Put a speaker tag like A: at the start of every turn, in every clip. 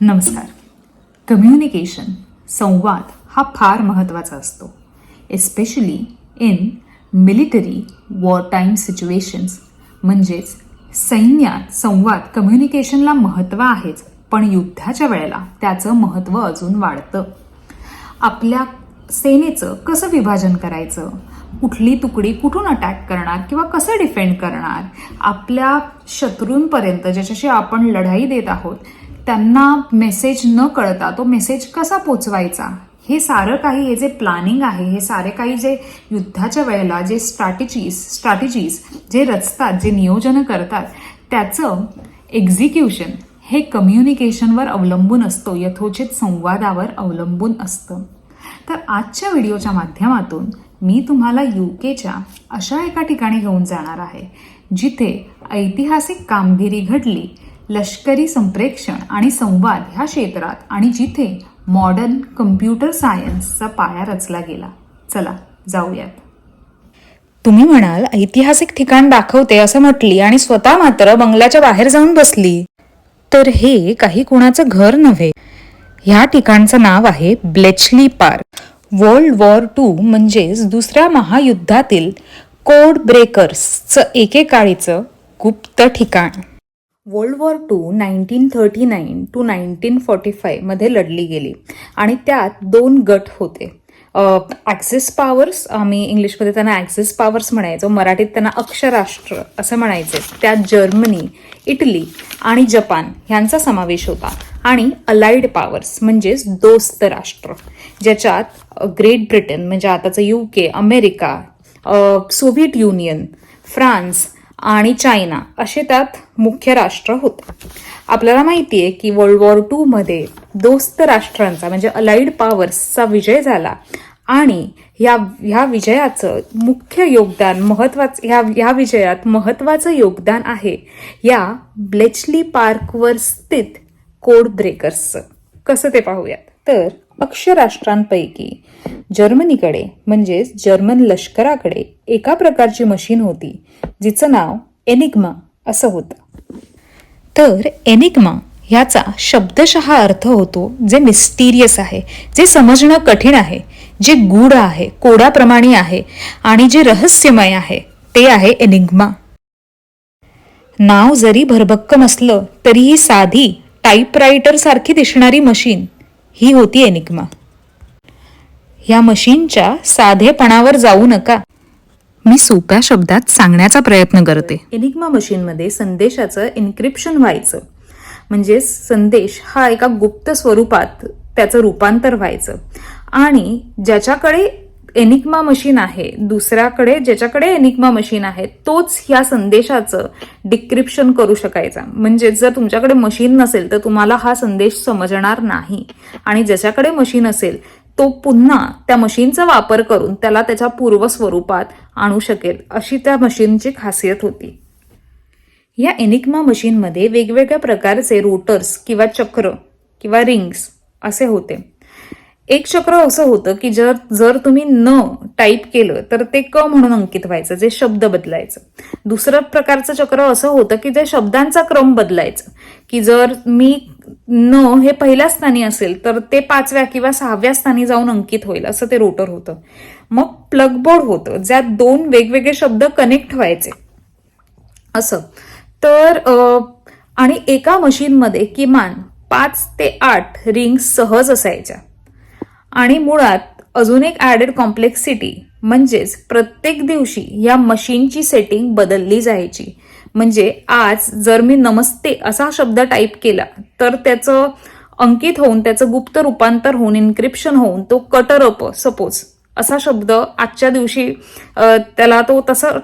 A: नमस्कार. कम्युनिकेशन संवाद हा फार महत्त्वाचा असतो. Especially in military war time situations म्हणजेच सैन्यात संवाद कम्युनिकेशनला महत्त्व आहेच पण युद्धाच्या वेळेला त्याचं महत्त्व अजून वाढतं. आपल्या सेनेचं कसं विभाजन करायचं? कुठली तुकडी कुठून अटॅक करणार किंवा कसं डिफेंड करणार? आपल्या शत्रूंपर्यंत ज्याच्याशी आपण लढाई देत आहोत त्यांना मेसेज न कळता तो मेसेज कसा पोचवायचा? हे सारं काही हे जे प्लॅनिंग आहे हे सारे काही जे युद्धाच्या वेळेला जे स्ट्रॅटेजीज स्ट्रॅटेजीज जे रचतात जे नियोजन करतात त्याचं एक्झिक्युशन हे कम्युनिकेशनवर अवलंबून असतो यथोचित संवादावर अवलंबून असतं. तर आजच्या व्हिडिओच्या माध्यमातून मी तुम्हाला यू केच्या अशा एका ठिकाणी घेऊन जाणार आहे जिथे ऐतिहासिक कामगिरी घडली लष्करी संप्रेक्षण आणि संवाद ह्या क्षेत्रात आणि जिथे मॉडर्न कम्प्युटर सायन्सचा पाया रचला गेला. चला जाऊयात.
B: तुम्ही म्हणाल ऐतिहासिक ठिकाण दाखवते असं म्हटली आणि स्वतः मात्र बंगल्याच्या बाहेर जाऊन बसली. तर हे काही कुणाचं घर नव्हे. ह्या ठिकाणचं नाव आहे Bletchley Park. World war two म्हणजेच दुसऱ्या महायुद्धातील कोड ब्रेकर्सचं एकेकाळीचं गुप्त ठिकाण. World war two nineteen thirty nine to nineteen forty फायमध्ये लढली गेली. आणि त्यात दोन गट होते. ॲक्सिस पॉवर्स आम्ही इंग्लिशमध्ये त्यांना ॲक्सिस पॉवर्स म्हणायचो मराठीत त्यांना अक्षराष्ट्र असं म्हणायचे. त्यात जर्मनी इटली आणि जपान ह्यांचा समावेश होता. आणि अलाइड पॉवर्स म्हणजेच दोस्त राष्ट्र ज्याच्यात ग्रेट ब्रिटन म्हणजे आताचं U K America Soviet Union France आणि चायना असे त्यात मुख्य राष्ट्र होते. आपल्याला माहिती आहे की वर्ल्ड वॉर टूमध्ये दोस्त राष्ट्रांचा म्हणजे अलाइड पॉवर्सचा विजय झाला आणि ह्या ह्या विजयाचं मुख्य योगदान महत्वाचं ह्या ह्या विजयात महत्वाचं योगदान आहे या ब्लेचली पार्कवर स्थित कोड ब्रेकर्सचं कसं ते पाहूयात? तर अक्षराष्ट्रांपैकी. जर्मनीकडे म्हणजेच जर्मन लष्कराकडे एका प्रकारची मशीन होती जिचं नाव एनिग्मा असं होतं. तर एनिग्मा ह्याचा शब्दशः अर्थ होतो जे मिस्टिरियस आहे जे समजणं कठीण आहे जे गूढ आहे कोडाप्रमाणे आहे आणि जे रहस्यमय आहे ते आहे एनिग्मा. नाव जरी भरभक्कम असलं तरीही साधी टाईपरायटरसारखी दिसणारी मशीन ही होती एनिग्मा. ह्या मशीनच्या साधेपणावर जाऊ नका. मी सोप्या शब्दात सांगण्याचा प्रयत्न करते. एनिग्मा मशीनमध्ये संदेशाचं इन्क्रिप्शन व्हायचं. म्हणजे संदेश हा एका गुप्त स्वरूपात त्याचं रूपांतर व्हायचं. आणि ज्याच्याकडे एनिग्मा मशीन आहे दुसऱ्याकडे ज्याच्याकडे एनिग्मा मशीन आहे तोच ह्या संदेशाचं डिक्रिप्शन करू शकायचा. म्हणजे जर तुमच्याकडे मशीन नसेल तर तुम्हाला हा संदेश समजणार नाही. आणि ज्याच्याकडे मशीन असेल तो पुन्हा त्या मशीनचा वापर करून त्याला त्याच्या पूर्व स्वरूपात आणू शकेल अशी त्या मशीनची खासियत होती. या एनिग्मा मशीनमध्ये वेगवेगळ्या प्रकारचे रोटर्स किंवा चक्र किंवा रिंग्स असे होते. एक चक्र असं होतं की जर जर तुम्ही न टाईप केलं तर ते क म्हणून अंकित व्हायचं जे शब्द बदलायचं. दुसरं प्रकारचं चक्र असं होतं की जे शब्दांचा क्रम बदलायचं. की जर मी न हे पहिल्या स्थानी असेल तर ते पाचव्या किंवा सहाव्या स्थानी जाऊन अंकित होईल असं ते रोटर होतं. मग प्लगबोर्ड होतं ज्यात दोन वेगवेगळे शब्द कनेक्ट व्हायचे. असं. तर आणि एका मशीनमध्ये किमान पाच ते आठ रिंग्स सहज असायच्या. आणि मुळात अजून एक ॲडेड कॉम्प्लेक्सिटी म्हणजेच प्रत्येक दिवशी या मशीनची सेटिंग बदलली जायची. म्हणजे आज जर मी नमस्ते असा शब्द टाईप केला तर त्याचं अंकित होऊन त्याचं गुप्त रूपांतर होऊन इन्क्रिप्शन होऊन तो कटर अप सपोज असा शब्द आजच्या दिवशी त्याला तो तसं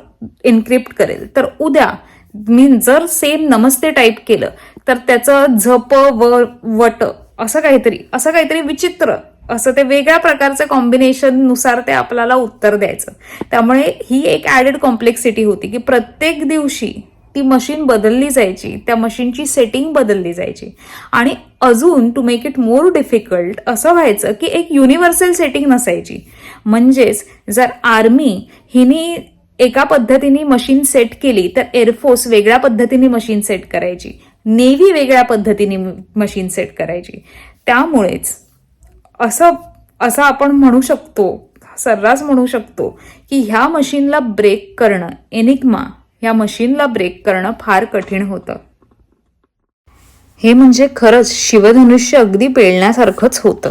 B: इन्क्रिप्ट करेल. तर उद्या मी जर सेम नमस्ते टाईप केलं तर त्याचं झप व वट असं काहीतरी असं काहीतरी विचित्र असं ते वेगळ्या प्रकारचं कॉम्बिनेशननुसार ते आपल्याला उत्तर द्यायचं. त्यामुळे ही एक ॲडेड कॉम्प्लेक्सिटी होती की प्रत्येक दिवशी ती मशीन बदलली जायची त्या मशीनची सेटिंग बदलली जायची. आणि अजून to make it more difficult असं व्हायचं की एक युनिव्हर्सल सेटिंग नसायची. म्हणजेच जर आर्मी हिनी एका पद्धतीने मशीन सेट केली तर एअरफोर्स वेगळ्या पद्धतीने मशीन सेट करायची.
A: नेव्ही वेगळ्या पद्धतीने मशीन सेट करायची. त्यामुळेच असं असं आपण म्हणू शकतो सर्रास म्हणू शकतो की ह्या मशीनला ब्रेक करणं एनिग्मा ह्या मशीनला ब्रेक करणं फार कठीण होतं.
B: हे म्हणजे खरंच शिवधनुष्य अगदी पेळण्यासारखंच होतं.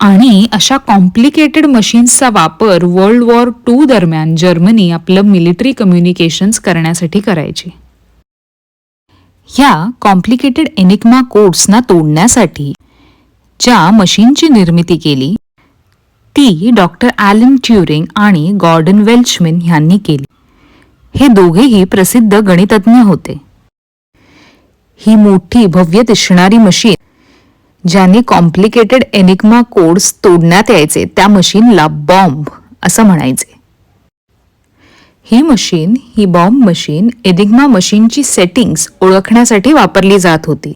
A: आणि अशा कॉम्प्लिकेटेड मशीन्सचा वापर वर्ल्ड वॉर टू दरम्यान जर्मनी आपलं मिलिटरी कम्युनिकेशन्स करण्यासाठी करायची. ह्या कॉम्प्लिकेटेड एनिग्मा कोड्सना तोडण्यासाठी ज्या मशीनची निर्मिती केली ती डॉक्टर ॲलन ट्युरिंग आणि गॉर्डन वेल्चमिन यांनी केली. हे दोघेही प्रसिद्ध गणितज्ञ होते. ही मोठी भव्य दिसणारी मशीन ज्यांनी कॉम्प्लिकेटेड एनिग्मा कोड्स तोडण्यात यायचे त्या मशीनला बॉम्ब असं म्हणायचे. ही मशीन ही बॉम्ब मशीन एनिग्मा मशीनची सेटिंग्स ओळखण्यासाठी वापरली जात होती.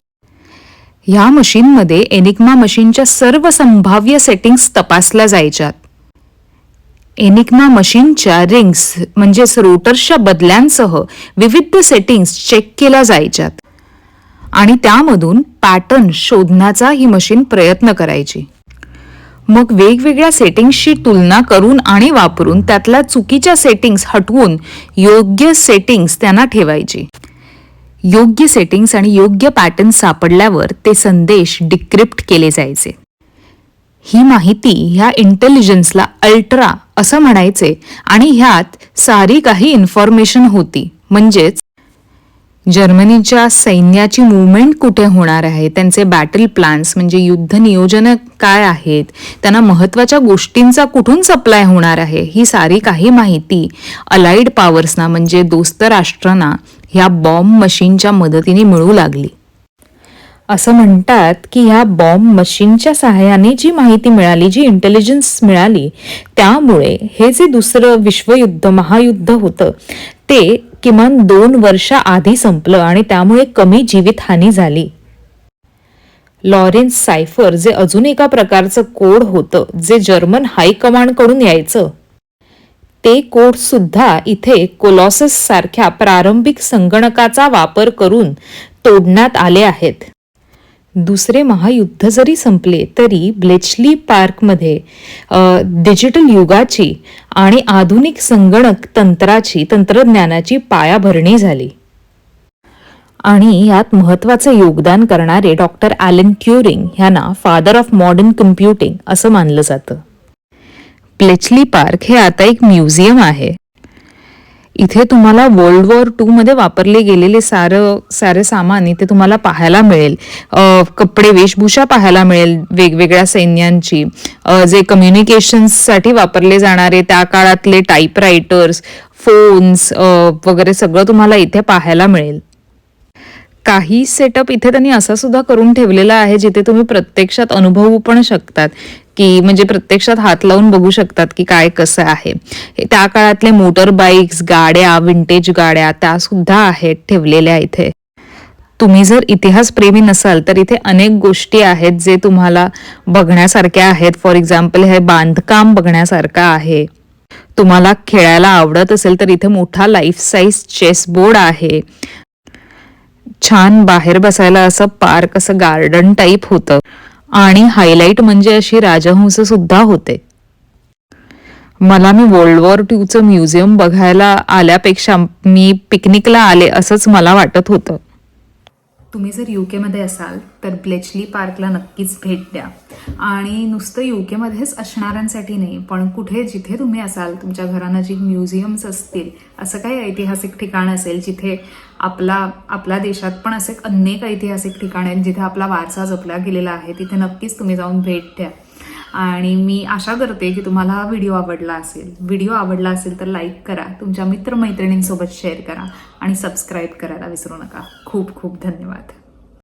A: ह्या मशीनमध्ये एनिग्मा मशीनच्या सर्व संभाव्य सेटिंग्स तपासल्या जायच्यात. एनिग्मा मशीनच्या रिंग्स म्हणजेच रोटर्सच्या बदल्यांसह विविध सेटिंग्स चेक केल्या जायच्यात. आणि त्यामधून पॅटर्न शोधण्याचा ही मशीन प्रयत्न करायची. मग वेगवेगळ्या सेटिंग्सची तुलना करून आणि वापरून त्यातल्या चुकीच्या सेटिंग्स हटवून योग्य सेटिंग्स त्यांना ठेवायची. योग्य सेटिंग्स आणि योग्य पॅटर्न सापडल्यावर ते संदेश डिक्रिप्ट केले जायचे. ही माहिती ह्या इंटेलिजन्सला अल्ट्रा असं म्हणायचे आणि ह्यात सारी काही इन्फॉर्मेशन होती. म्हणजेच जर्मनीच्या सैन्याची मुवमेंट कुठे होणार आहे? त्यांचे बॅटल प्लॅन्स म्हणजे युद्ध नियोजन काय आहेत? त्यांना महत्त्वाच्या गोष्टींचा कुठून सप्लाय होणार आहे? ही सारी काही माहिती अलाइड पॉवर्सना म्हणजे दोस्त राष्ट्रांना ह्या बॉम्ब मशीनच्या मदतीने मिळू लागली.
B: असं म्हणतात की ह्या बॉम्ब मशीनच्या सहाय्याने जी माहिती मिळाली जी इंटेलिजन्स मिळाली त्यामुळे हे जे दुसरं विश्वयुद्ध महायुद्ध होतं ते किमान दोन वर्षा आधी संपलं आणि त्यामुळे कमी जीवितहानी झाली. लॉरेन्स सायफर जे अजून एका प्रकारचं कोड होतं जे जर्मन हायकमांडकडून यायचं ते कोड सुद्धा इथे कोलॉसससारख्या प्रारंभिक संगणकाचा वापर करून तोडण्यात आले आहेत. दुसरे महायुद्ध जरी संपले तरी ब्लेचली पार्कमध्ये डिजिटल युगाची आणि आधुनिक संगणक तंत्राची तंत्रज्ञानाची पायाभरणी झाली. आणि यात महत्त्वाचं योगदान करणारे डॉक्टर ॲलन ट्युरिंग ह्यांना फादर ऑफ मॉडर्न कम्प्युटिंग असं मानलं जातं.
A: प्लेचली पार्क हे आता एक म्युझियम आहे. इथे तुम्हाला वर्ल्ड वॉर टू मध्ये वापरले गेलेले सारं सारे सामान इथे तुम्हाला पाहायला मिळेल. कपडे वेशभूषा पाहायला मिळेल वेगवेगळ्या सैन्यांची. जे कम्युनिकेशन्ससाठी वापरले जाणारे त्या काळातले टाईपरायटर्स फोन्स वगैरे सगळं तुम्हाला इथे पाहायला मिळेल. काही सेटअप इथे त्यांनी असा सुद्धा करून ठेवलेला आहे जिथे तुम्ही प्रत्यक्षात अनुभवू पण शकतात. की म्हणजे प्रत्यक्षात हात लावून बघू शकतात की काय कसं आहे. त्या काळातले मोटर बाईक्स गाड्या विंटेज गाड्या त्या सुद्धा आहेत ठेवलेल्या इथे. तुम्ही जर इतिहास प्रेमी नसाल तर इथे अनेक गोष्टी आहेत जे तुम्हाला बघण्यासारख्या आहेत. फॉर एक्झाम्पल हे बांधकाम बघण्यासारखं आहे. तुम्हाला खेळायला आवडत असेल तर इथे मोठा लाईफ साईज चेस बोर्ड आहे. छान बाहेर बसायला असं पार्क असं गार्डन टाईप होतं. आणि हायलाईट म्हणजे अशी राजहंस सुद्धा होते. मला मी वर्ल्ड वॉर टूचं म्युझियम बघायला आल्यापेक्षा मी पिकनिकला आले असंच मला वाटत होतं. तुम्ही जर यू केमध्ये असाल तर ब्लेचली पार्कला नक्कीच भेट द्या. आणि नुसतं यू केमध्येच असणाऱ्यांसाठी नाही पण कुठे जिथे तुम्ही असाल तुमच्या घरानजीक म्युझियम्स असतील असं काही ऐतिहासिक ठिकाण असेल जिथे आपला आपल्या देशात पण असे अनेक ऐतिहासिक ठिकाण आहेत जिथे आपला वारसा जपला गेलेला आहे. तिथे नक्कीच तुम्ही जाऊन भेट द्या. आणि मी आशा करते की तुम्हाला हा व्हिडिओ आवडला असेल. व्हिडिओ आवडला असेल तर लाईक करा तुमच्या मित्रमैत्रिणींसोबत शेअर करा आणि सबस्क्राईब करायला विसरू नका. खूप खूप धन्यवाद.